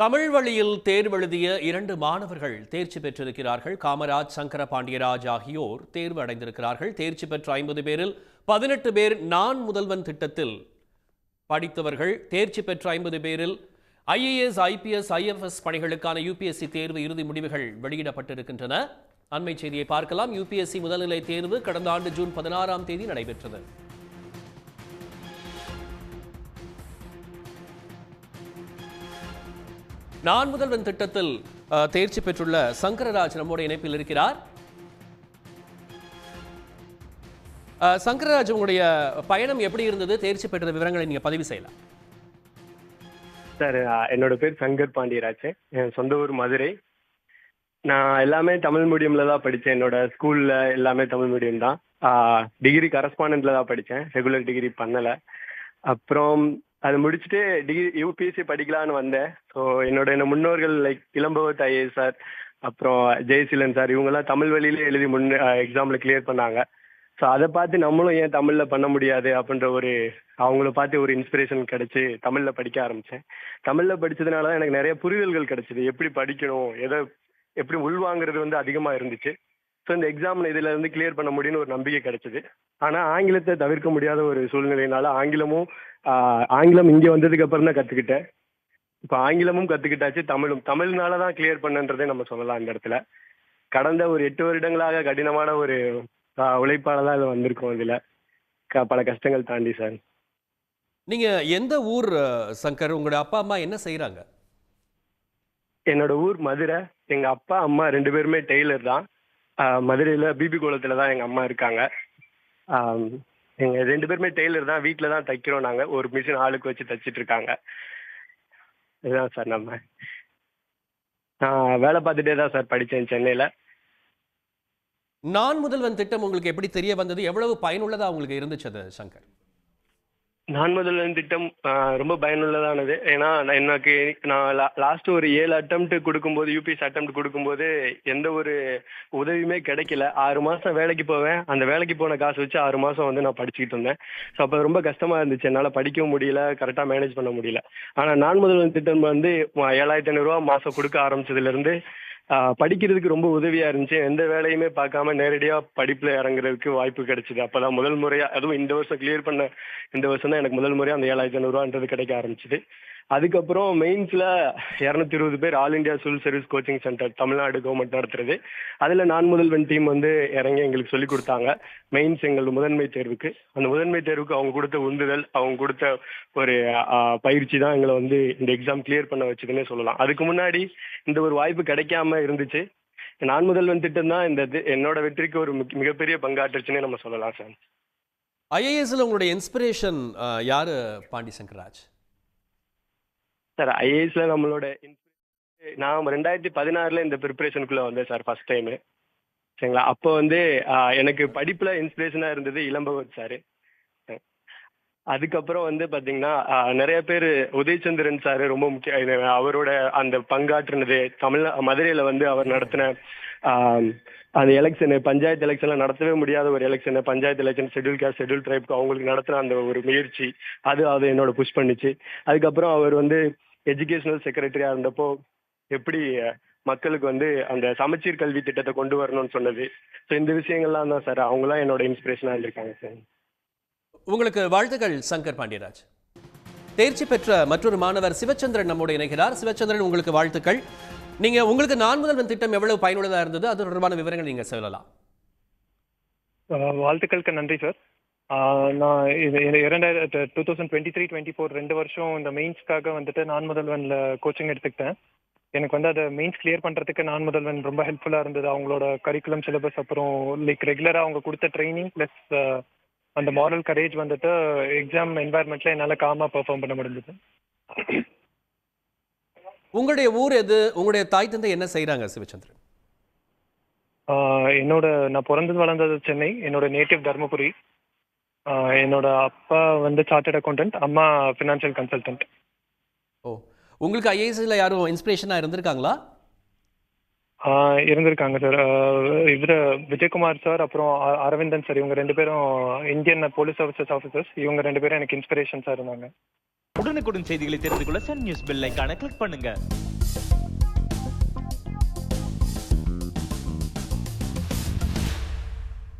தமிழ் வழியில் தேர்வெழுதிய இரண்டு மாணவர்கள் தேர்ச்சி பெற்றிருக்கிறார்கள். காமராஜ் சங்கர பாண்டியராஜ் ஆகியோர் தேர்வு அடைந்திருக்கிறார்கள். தேர்ச்சி பெற்ற ஐம்பது பேரில் பதினெட்டு பேர் நான் முதல்வன் திட்டத்தில் படித்தவர்கள். தேர்ச்சி பெற்ற ஐம்பது பேரில் ஐஏஎஸ் ஐபிஎஸ் ஐஎஃப்எஸ் பணிகளுக்கான யூபிஎஸ்சி தேர்வு இறுதி முடிவுகள் வெளியிடப்பட்டிருக்கின்றன. அண்மை செய்தியை பார்க்கலாம். யூபிஎஸ்சி முதல்நிலை தேர்வு கடந்த ஆண்டு ஜூன் பதினாறாம் தேதி நடைபெற்றது. நான் முதல்வன் திட்டத்தில் தேர்ச்சி பெற்றுள்ள சங்கரராஜ் நம்மோட இணைப்பில் இருக்கிறார். சங்கரராஜ் உங்களுடைய பயணம் எப்படி இருந்தது? தேர்ச்சி பெற்ற விவரங்களை நீங்க பதிவு செய்யலாம். சார் என்னோட பேர் சங்கர் பாண்டியராஜ். என் சொந்த ஊர் மதுரை. நான் எல்லாமே தமிழ் மீடியம்ல தான் படித்தேன். என்னோட ஸ்கூல்ல எல்லாமே தமிழ் மீடியம் தான். டிகிரி கரஸ்பாண்டன்ட்ல தான் படித்தேன். ரெகுலர் டிகிரி பண்ணலை. அப்புறம் அது முடிச்சுட்டு டிகிரி யூபிஎஸ்சி படிக்கலான்னு வந்தேன். ஸோ என்னோட என்ன முன்னோர்கள் லைக் இளம்பவத் ஐஏஎஸ் சார் அப்புறம் ஜெயசீலன் சார் இவங்கெல்லாம் தமிழ் வழியிலே எழுதி முன் எக்ஸாமில் கிளியர் பண்ணாங்க. ஸோ அதை பார்த்து நம்மளும் ஏன் தமிழில் பண்ண முடியாது அப்படின்ற ஒரு அவங்கள பார்த்து ஒரு இன்ஸ்பிரேஷன் கிடைச்சி தமிழில் படிக்க ஆரம்பித்தேன் தமிழில் படித்ததுனால தான் எனக்கு நிறைய புரிதல்கள் கிடைச்சிது. எப்படி படிக்கணும் எதை எப்படி உள்வாங்கிறது வந்து அதிகமாக இருந்துச்சு. ஸோ இந்த எக்ஸாமில் இதில் இருந்து கிளியர் பண்ண முடியும்னு ஒரு நம்பிக்கை கிடைச்சிது. ஆனால் ஆங்கிலத்தை தவிர்க்க முடியாத ஒரு சூழ்நிலையினால ஆங்கிலமும் ஆங்கிலம் இங்கே வந்ததுக்கு அப்புறம் தான் கற்றுக்கிட்டேன் இப்போ ஆங்கிலமும் கற்றுக்கிட்டாச்சு தமிழும். தமிழ்னால தான் கிளியர் பண்ணன்றதே நம்ம சொல்லலாம் இந்த இடத்துல. கடந்த ஒரு எட்டு வருடங்களாக கடினமான ஒரு உழைப்பால தான் இது வந்திருக்கோம் இதில். பல கஷ்டங்கள் தாண்டி சார். நீங்க எந்த ஊர் சங்கர்? உங்களுடைய அப்பா அம்மா என்ன செய்றாங்க? என்னோட ஊர் மதுரை. எங்க அப்பா அம்மா ரெண்டு பேருமே டெய்லர் தான். மதுரையில் பிபி குளத்துல தான் எங்கள் அம்மா இருக்காங்க. எங்கள் ரெண்டு பேருமே டெய்லர் தான். வீட்டில் தான் தைக்கிறோம் நாங்கள் ஒரு மிஷின் ஆளுக்கு வச்சு தைச்சிட்டு இருக்காங்க. இதுதான் சார் நம்ம. நான் வேலை பார்த்துட்டே தான் சார் படித்தேன் சென்னையில். நான் முதல்வன் திட்டம் உங்களுக்கு எப்படி தெரிய வந்தது? எவ்வளவு பயனுள்ளதாக உங்களுக்கு இருந்துச்சு அது சங்கர்? நான் முதல்வன் திட்டம் ரொம்ப பயனுள்ளதானது. ஏன்னா நான் எனக்கு நான் லாஸ்ட் ஒரு ஏழு அட்டம்ப்ட் கொடுக்கும்போது யூபிஎஸ் அட்டம்ப்ட் கொடுக்கும்போது எந்த ஒரு உதவியுமே கிடைக்கல. ஆறு மாசம் வேலைக்கு போவேன். அந்த வேலைக்கு போன காசு வச்சு ஆறு மாசம் வந்து நான் படிச்சுக்கிட்டு இருந்தேன். ஸோ அப்போ ரொம்ப கஷ்டமா இருந்துச்சு. என்னால் படிக்கவும் முடியல கரெக்டாக மேனேஜ் பண்ண முடியல. ஆனால் நான் முதல்வன் திட்டம் வந்து ஏழாயிரத்தி ஐநூறுரூவா மாசம் கொடுக்க ஆரம்பிச்சதுல இருந்து படிக்கிறதுக்கு ரொம்ப உதவியா இருந்துச்சு. எந்த வேலையுமே பார்க்காம நேரடியா படிப்புல இறங்குறதுக்கு வாய்ப்பு கிடைச்சது. அப்பதான் முதல் முறையா அதுவும் இந்த வருஷம் கிளியர் பண்ண இந்த வருஷம் தான் எனக்கு முதல் முறையா அந்த ஏழாயிரத்தி ஐநூறுவான்றது கிடைக்க ஆரம்பிச்சது. அதுக்கப்புறம் மெயின்ஸ்ல இரநூத்தி இருபது பேர் all India civil service coaching centre Tamil Nadu government நடத்துறது. அதுல நான் முதல்வன் டீம் வந்து இறங்கி எங்களுக்கு சொல்லி கொடுத்தாங்க. மெயின்ஸ் எங்கள் முதன்மை தேர்வுக்கு. அந்த முதன்மை தேர்வுக்கு அவங்க கொடுத்த உந்துதல் அவங்க கொடுத்த ஒரு பயிற்சி தான் எங்களை வந்து இந்த எக்ஸாம் கிளியர் பண்ண வச்சதுன்னே சொல்லலாம். அதுக்கு முன்னாடி இந்த ஒரு வாய்ப்பு கிடைக்காம இருந்துச்சு. நான் முதல்வன் திட்டம் தான் இந்த என்னோட வெற்றிக்கு ஒரு மிக- மிகப்பெரிய பங்காற்றுச்சுன்னே நம்ம சொல்லலாம் சார். ஐஏஎஸ்ல உங்களுடைய இன்ஸ்பிரேஷன் யாரு? பாண்டி சங்கர்ராஜ் சார் ஐஏஎஸ்ல நம்மளோட நான் ரெண்டாயிரத்தி பதினாறுல இந்த ப்ரிப்பரேஷனுக்குள்ள வந்தேன் சார் ஃபர்ஸ்ட் டைம் சரிங்களா? அப்போ வந்து எனக்கு படிப்புல இன்ஸ்பிரேஷனா இருந்தது இளம்பகவத் சார். அதுக்கப்புறம் வந்து பாத்தீங்கன்னா நிறைய பேர் உதயச்சந்திரன் சார் ரொம்ப முக்கிய இது அவரோட அந்த பங்காற்றுனது தமிழ் மதுரையில வந்து அவர் நடத்தின அந்த எலெக்ஷன் பஞ்சாயத்து எலெக்ஷன்ல நடத்தவே முடியாத ஒரு election panchayat election schedule caste schedule ட்ரைப்க்கு அவங்களுக்கு நடத்தின அந்த ஒரு முயற்சி அது அது என்னோட புஷ் பண்ணிச்சு. அதுக்கப்புறம் அவர் வந்து எஜுகேஷனல் செக்ரட்டரியா இருந்தப்போ எப்படி மக்களுக்கு வந்து அந்த சமச்சீர் கல்வி திட்டத்தை கொண்டு வரணும்னு சொன்னது. ஸோ இந்த விஷயங்கள்லாம் தான் சார் அவங்களாம் என்னோட இன்ஸ்பிரேஷனாக இருந்திருக்காங்க சார் உங்களுக்கு வாழ்த்துக்கள் சங்கர் பாண்டியராஜ். தேர்ச்சி பெற்ற மற்றொரு மாணவர் சிவச்சந்திரன் நம்மோடு இணைகிறார். சிவச்சந்திரன் உங்களுக்கு வாழ்த்துக்கள். நீங்க உங்களுக்கு நான் முதல்வன் திட்டம் எவ்வளவு பயனுள்ளதா இருந்தது? அது தொடர்பான விவரங்கள் நீங்க சொல்லலாம். வாழ்த்துக்களுக்கு நன்றி சார் நான் இது இரண்டாயிரத்து two thousand twenty three twenty four ரெண்டு வருஷம் இந்த மெயின்ஸ்க்காக வந்துட்டு நான் முதல்வன்ல கோச்சிங் எடுத்துக்கிட்டேன். எனக்கு வந்து அதை மெயின்ஸ் கிளியர் பண்ணுறதுக்கு நான் முதல்வன் ரொம்ப ஹெல்ப்ஃபுல்லாக இருந்தது. அவங்களோட கரிக்குலம் சிலபஸ் அப்புறம் லைக் ரெகுலராக அவங்க கொடுத்த ட்ரைனிங் ப்ளஸ் அந்த மாரல் கரேஜ் வந்துட்டு எக்ஸாம் என்வாயர்மெண்ட்டில் என்னால் காமாக பெர்ஃபார்ம் பண்ண முடிஞ்சது. உங்களுடைய ஊர் எது? உங்களுடைய தாய் தந்தை என்ன செய்றாங்க சிவச்சந்திரன்? என்னோட நான் பிறந்தது வளர்ந்தது சென்னை. என்னோட நேட்டிவ் தருமபுரி. என்னோட அப்பா வந்து சார்ட்டர்ட் அக்கௌண்டன்ட் அம்மா ஃபினான்ஷியல் கன்சல்டன்ட் ஓ உங்களுக்கு ஐஏஎஸ்ல யாரும் இன்ஸ்பிரேஷனா இருந்திருக்காங்களா? இருந்திருக்காங்க சார் இவர் விஜயகுமார் சார் அப்புறம் அரவிந்தன் சார் இவங்க ரெண்டு பேரும் இந்தியன் போலீஸ் சர்வீசஸ் ஆஃபீஸர்ஸ் இவங்க ரெண்டு பேரும் எனக்கு இன்ஸ்பிரேஷன்ஸாக இருந்தாங்க. உடனுக்குடன் செய்திகளை தெரிந்து கொள்ள சன் நியூஸ் பெல் ஐகானை கிளிக் பண்ணுங்க.